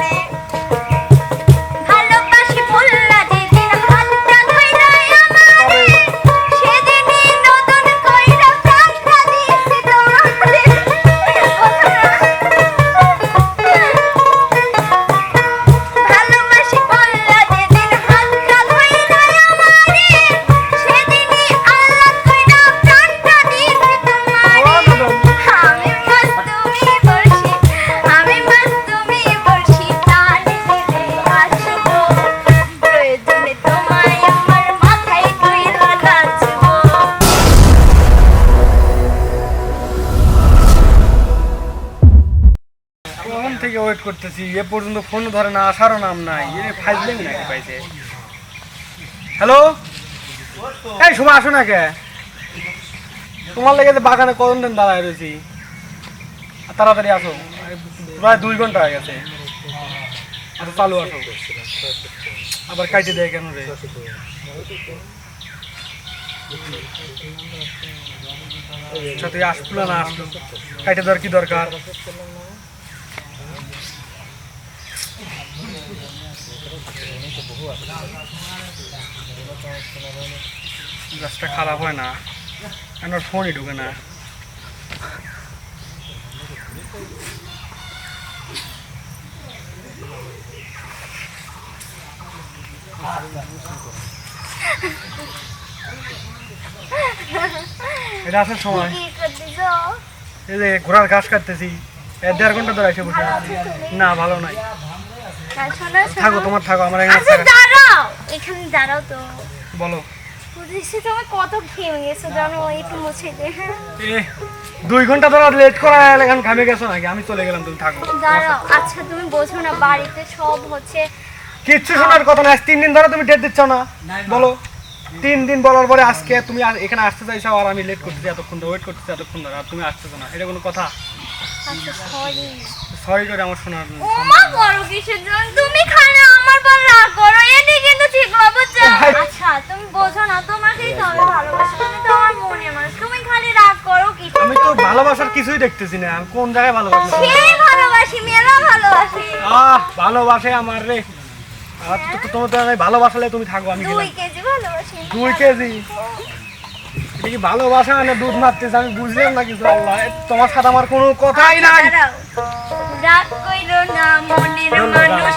কাছে থেকে ওয়েট করতেছি। এ পর্যন্ত ফোন ধরে না, আসারও নাম নাই। এ ফাইজলেমি নাকি পাইছে? হ্যালো এই সময় আসো না কে? তোমার লেগে যে বাগানে কতদিন দিন দাঁড়ায় রয়েছি। তাড়াতাড়ি আসো। প্রায় দুই ঘণ্টা হয়ে গেছে। আচ্ছা চালু আসো। আবার কাইটে দেয় কেন রে? আচ্ছা তুই আসলো না, আসলো। কাইটে দেওয়ার কি দরকার? গাছটা খারাপ হয় না। আমার ফোনই ঢুকে না? এটা আসার সময়। এই যে ঘোড়ার ঘাস কাটতেছি। এর দেড় ঘণ্টা ধরে এসে না, ভালো নাই। থাকো তোমার থাকো আমার এখানে আচ্ছা দাঁড়াও। এখানে দাঁড়াও তো। বলো। বুঝেছি তুমি কত ঘেমে গেছো জানো একটু মুছে দে হ্যাঁ। দুই ঘণ্টা ধরে লেট করা এখন ঘামে গেছো নাকি? আমি চলে গেলাম তুমি থাকো। দাঁড়াও আচ্ছা তুমি বোঝো না বাড়িতে সব হচ্ছে। কিচ্ছু শোনার কথা না তিন দিন ধরে তুমি ডেট দিচ্ছ না। বলো তিন দিন বলার পরে আজকে তুমি এখানে আসতে চাইছো আর আমি লেট করতেছি এতক্ষণ ধরে ওয়েট করতেছি এতক্ষণ ধরে আর তুমি আসতেছো না এটা কোনো কথা? আচ্ছা সরি সরি করে আমার শোনার ওমা কিসের জন্য? তুমি আমার পর রাগ করো কিন্তু ঠিক আচ্ছা তুমি বোঝো না তোমাকেই তো আমি ভালোবাসি তুমি তো আমার মনে মানুষ। তুমি খালি রাগ করো কি আমি তো ভালোবাসার কিছুই দেখতেছি না আমি কোন জায়গায় ভালোবাসি? সেই ভালোবাসি? মেলা ভালোবাসি। আহ ভালোবাসে আমার রে। আর তো- তোমার ভালোবাসলে তুমি থাকো আমি দুই কেজি ভালোবাসি। দুই কেজি? এটা ভালোবাসা না দুধ মারতেছে? আমি বুঝলাম না কিছু আল্লাহ। তোমার সাথে আমার কোনো কথাই নাই। রাগ কইরো না মনের মানুষ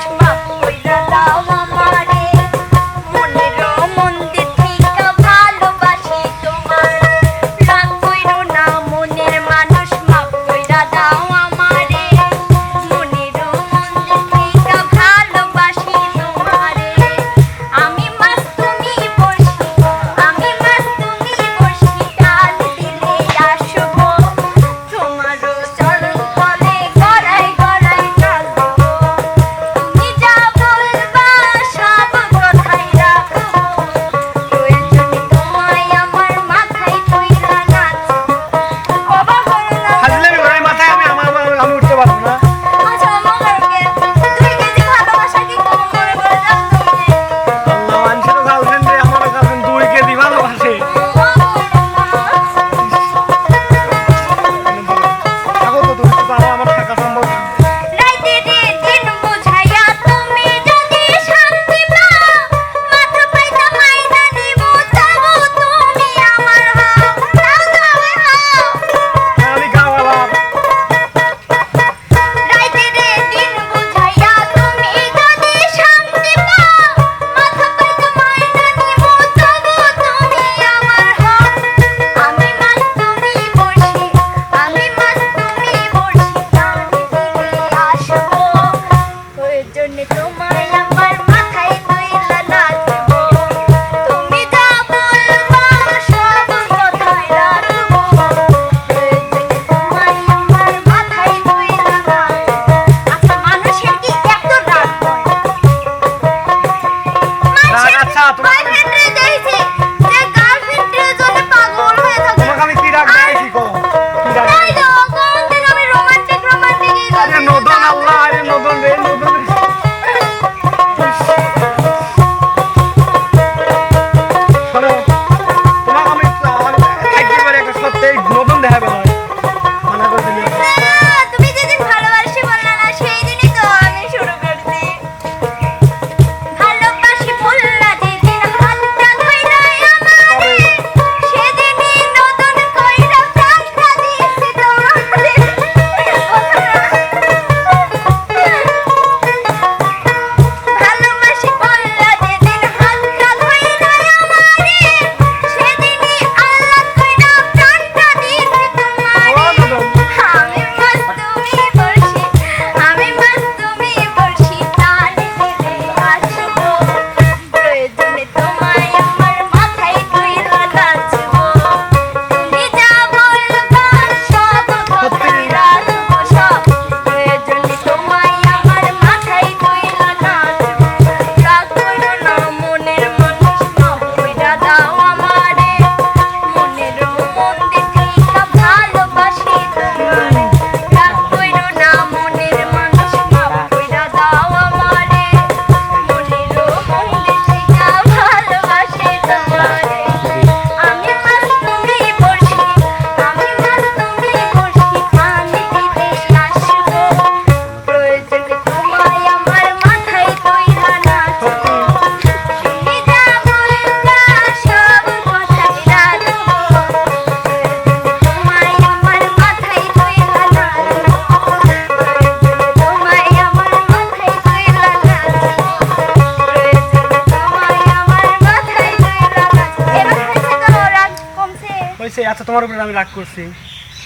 হয়েছে আচ্ছা তোমার উপরে আমি রাগ করছি।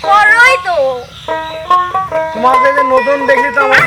করোই তো। তোমার যে নতুন দেখলি তো আমার